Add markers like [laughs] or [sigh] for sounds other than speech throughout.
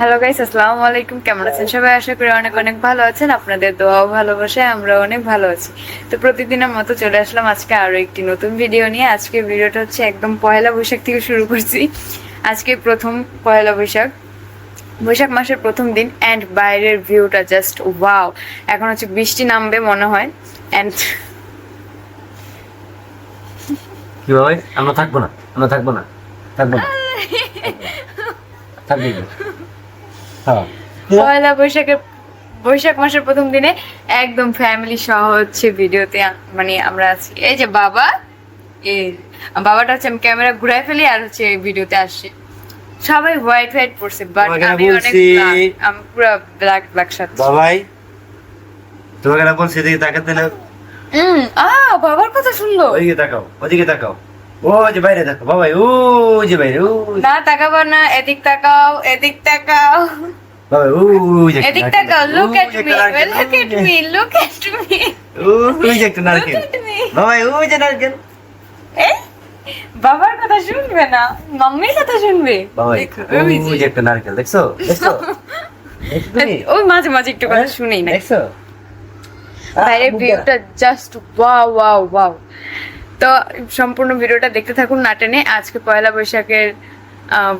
Hello guys আসসালামু আলাইকুম। কেমন আছেন সবাই? আশা করি অনেক অনেক ভালো আছেন। আপনাদের দোয়াও ভালোবাসায় আমরা অনেক ভালো আছি। তো প্রতিদিনের মতো চলে আসলাম আজকে আরও একটি নতুন ভিডিও নিয়ে। আজকে ভিডিওটা হচ্ছে একদম পয়লা বৈশাখ থেকে শুরু করছি। আজকে প্রথম পয়লা বৈশাখ। বৈশাখ মাসের প্রথম দিন অ্যান্ড বাইরের ভিউটা জাস্ট ওয়াও এখন হচ্ছে বৃষ্টি নামবে মনে হয়। অ্যান্ড কি ভাই? আমরা থাকব না। আমরা থাকব না। থাকব না। [laughs] থাকবি পয়লা বৈশাখের বৈশাখ মাসের প্রথম দিনে একদম ফ্যামিলি সহ হচ্ছে ভিডিওতে মানে আমরা আছি। এই যে বাবা এই বাবাটা হচ্ছে আমি ক্যামেরা ঘুরাই ফেলি আর হচ্ছে এই ভিডিওতে আসছে সবাই হোয়াইট হোয়াইট পড়ছে বাট আমি অনেক আমি পুরো ব্ল্যাক ব্ল্যাক সাথে বাবাই তোমাকে না বলছি এদিকে তাকাতে না। হুম আ বাবার কথা শুনলো। ওইদিকে তাকাও ওইদিকে তাকাও। ও যে বাইরে দেখো বাবাই ও যে বাইরে ও না তাকাবো না এদিক তাকাও এদিক তাকাও। বাবাই ও যে এদিক তাকাও look at me look at me look at me ও যে। একটা নারকেল। Look at me. বাবাই ও যে নারকেল। এ? বাবার কথা শুনবে না? মাম্মির কথা শুনবে? বাবাই ও যে। যে একটা নারকেল দেখছ? ওই মাঝে মাঝে একটু কথা শুনেই না। দেখছ? বাইরের আহ, ভিউটা জাস্ট ওয়াও ওয়াও ওয়াও তো সম্পূর্ণ ভিডিওটা দেখতে থাকুন না টেনে। আজকে পয়লা বৈশাখের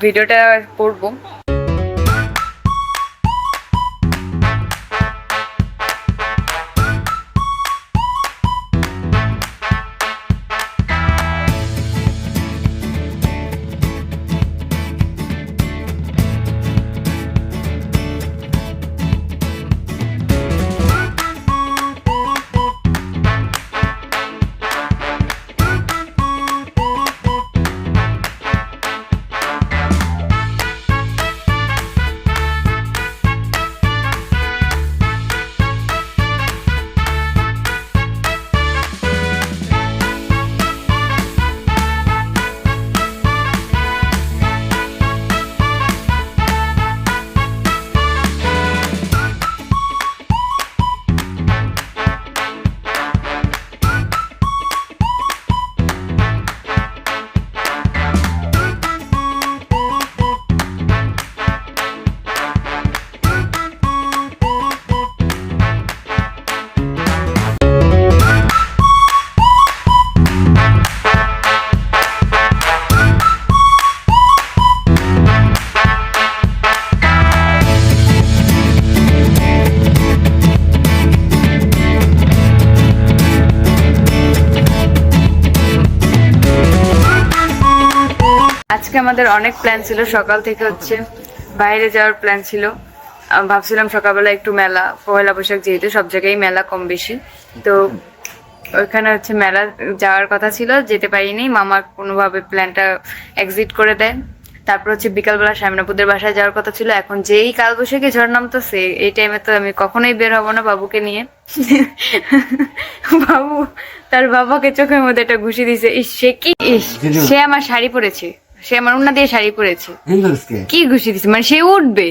ভিডিওটা করব। আজকে আমাদের অনেক প্ল্যান ছিল সকাল থেকে হচ্ছে বাইরে যাওয়ার প্ল্যান ছিল। ভাবছিলাম সকালবেলা একটু মেলা পয়লা বৈশাখ যেহেতু সব জায়গায় মেলা কম বেশি। তো ওইখানে হচ্ছে মেলা যাওয়ার কথা ছিল যেতে পারিনি। মামা কোনোভাবে প্ল্যানটা এক্সিট করে দেয়। তারপর হচ্ছে বিকালবেলা শ্যামনাপুদের বাসায় যাওয়ার কথা ছিল। এখন যেই কাল বৈশাখী ঝড় নামতেছে এই টাইমে তো আমি কখনোই বের হব না বাবুকে নিয়ে। বাবু তার বাবাকে চোখের মধ্যে একটা ঘুষি দিছে। ইস সে কি? ইস সে আমার শাড়ি পরেছে। সে আমার উন্না দিয়ে শাড়ি পরেছে। কি? ঘুষি দিছে? মানে সে উঠবে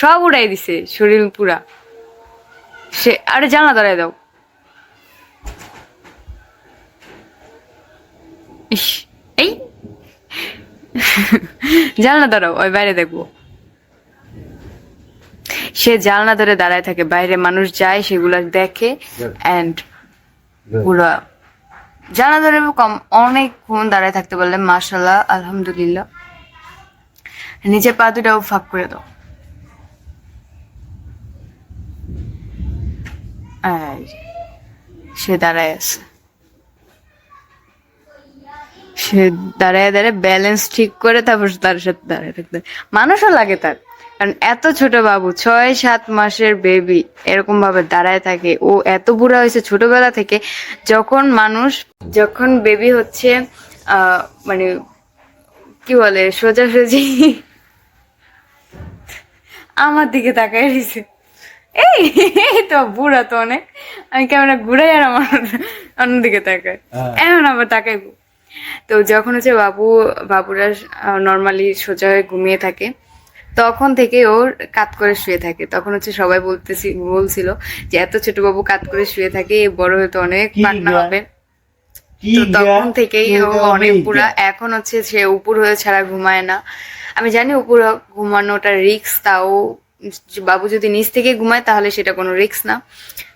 সব উড়াই দিছে শরীর পুরা। সে আরে জানা দাঁড়ায় দাও। ইস এই। জানলা দাঁড়াও ওই বাইরে দেখব। সে জানলা ধরে দাঁড়ায় থাকে বাইরে মানুষ যায় সেগুলা দেখে অ্যান্ড পুরা জানা ধরে কম অনেকক্ষণ দাঁড়ায় থাকতে পারলে মাশাল্লাহ আলহামদুলিল্লাহ। নিচে পা দুটাও ফাঁক করে দাও। সে দাঁড়ায় আছে। সে দাঁড়ায় দাঁড়ায় ব্যালেন্স ঠিক করে তারপর তার সাথে দাঁড়ায় থাকতে মানুষও লাগে তার। কারণ এত ছোট বাবু ছয় সাত মাসের বেবি এরকম ভাবে দাঁড়ায় থাকে। ও এত বুড়া হয়েছে ছোটবেলা থেকে যখন মানুষ যখন বেবি হচ্ছে আহ, মানে কি বলে সোজাসুজি আমার দিকে তাকায় রয়েছে। এই তো বুড়া তো অনেক। আমি ক্যামেরা ঘুরাই আর আমার অন্যদিকে তাকায়। হ্যাঁ। এমন আবার তাকাইবো। তো যখন হচ্ছে বাবু বাবুরা নর্মালি সোজা হয়ে ঘুমিয়ে থাকে তখন থেকে ওর কাত করে শুয়ে থাকে। তখন হচ্ছে সবাই বলতেছি বলছিল যে এত ছোট বাবু কাত করে শুয়ে থাকে বড় হয়ে তো অনেক কি পাকনা হবে। তো তখন থেকেই ও অনেক পুরা এখন হচ্ছে সে উপর হয়ে ছাড়া ঘুমায় না। আমি জানি উপরে ঘুমানোটা রিক্স তাও বাবু যদি নিচ থেকে ঘুমায় তাহলে সেটা কোনো রিক্স না।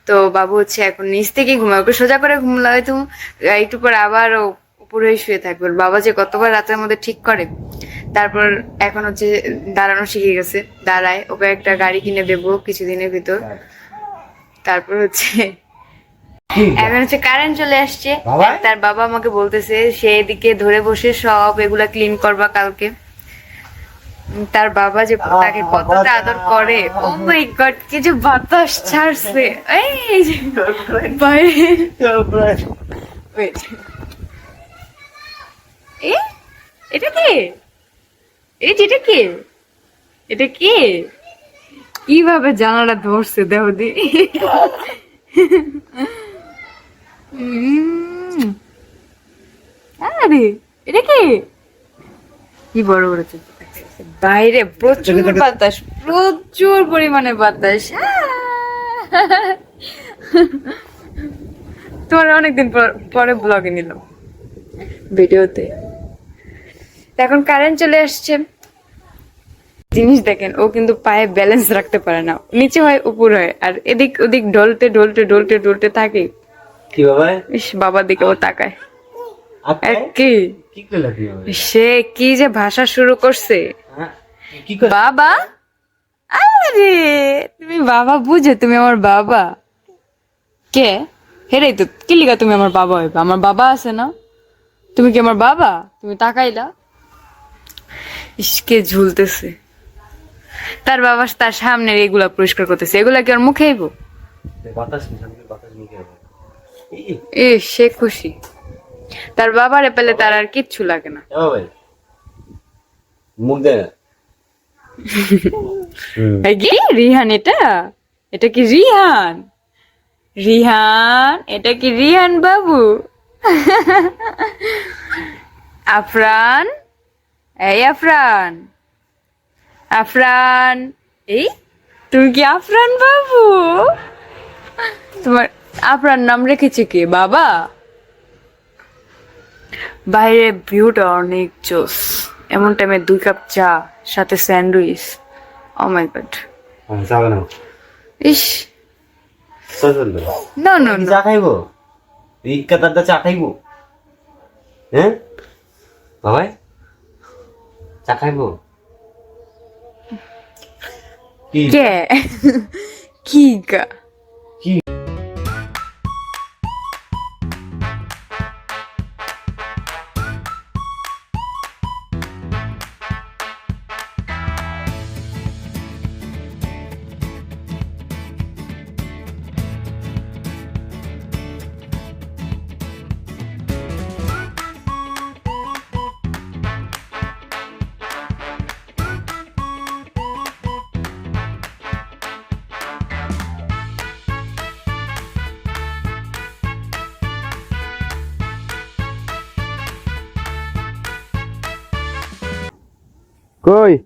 তো বাবু হচ্ছে এখন নিচ থেকে ঘুমায়। ওকে সোজা করে ঘুমলে হয়তো একটু পর আবার ও উপরে শুয়ে থাকবে। ওর বাবা যে কতবার রাতের মধ্যে ঠিক করে তারপর এখন হচ্ছে দাঁড়ানো শিখে গেছে। দাঁড়ায় ওকে একটা গাড়ি কিনে দেবো কিছুদিনের ভিতর। তারপর হচ্ছে এখন হচ্ছে কারেন্ট চলে আসছে। তার বাবা আমাকে বলতেছে সে এদিকে ধরে বসে সব এগুলা ক্লিন করবা কালকে। তার বাবা যে তাকে কতটা আদর করে। ও মাই গড কি যে বাতাস ছাড়ছে। এই যে বাইরে এটা কে? এই যে এটা কে? এটা কে? কীভাবে জানালা ধরছে দেহ দি উম। আরে এটা কে? কি বড় বড় চোখ বাইরে প্রচুর বাতাস প্রচুর পরিমাণে বাতাস! তোমার অনেকদিন পর- পরে ব্লগে নিলাম ভিডিওতে। এখন কারেন্ট চলে আসছে। জিনিস দেখেন ও কিন্তু পায়ে ব্যালেন্স রাখতে পারে না। নিচে হয় উপর হয় আর এদিক ওদিক ডলতে ডলতে ডলতে ডলতে থাকে। কি বাবা ইস বাবার দিকে ও তাকায়। কি? বাবা সে কি যে ভাষা শুরু করছে। হ্যাঁ? বাবা? আরে তুমি বাবা বুঝে তুমি আমার বাবা। কে? হেরেই তো কি লিগা তুমি আমার বাবা হইবা? আমার বাবা আছে না? তুমি কি আমার বাবা? তুমি তাকাইলা। ইস, কে ঝুলতেছে। তার বাবা তার সামনে এগুলা পরিষ্কার করতেছে। এগুলা কি ওর মুখে আইবো বাতাস এ সে খুশি। তার বাবারে পেলে তার আর কিচ্ছু লাগে না। মুখ কি? রিহান এটা? এটা কি রিহান? রিহান এটা কি রিহান বাবু? আফরান? এই আফরান। আফরান। এই তুমি কি আফরান বাবু? তোমার আফরান নাম রেখেছে কে? বাবা? বাইরে ভিউটা অনেক জোস। এমন টাইমে দুই কাপ চা সাথে স্যান্ডউইচ। ও মাই গড ইস। নো নো চা খাইবো? কাতারটা চা খাইবো। হ্যাঁ? বাবাই? চা খাইবো? কি কে কি Coi.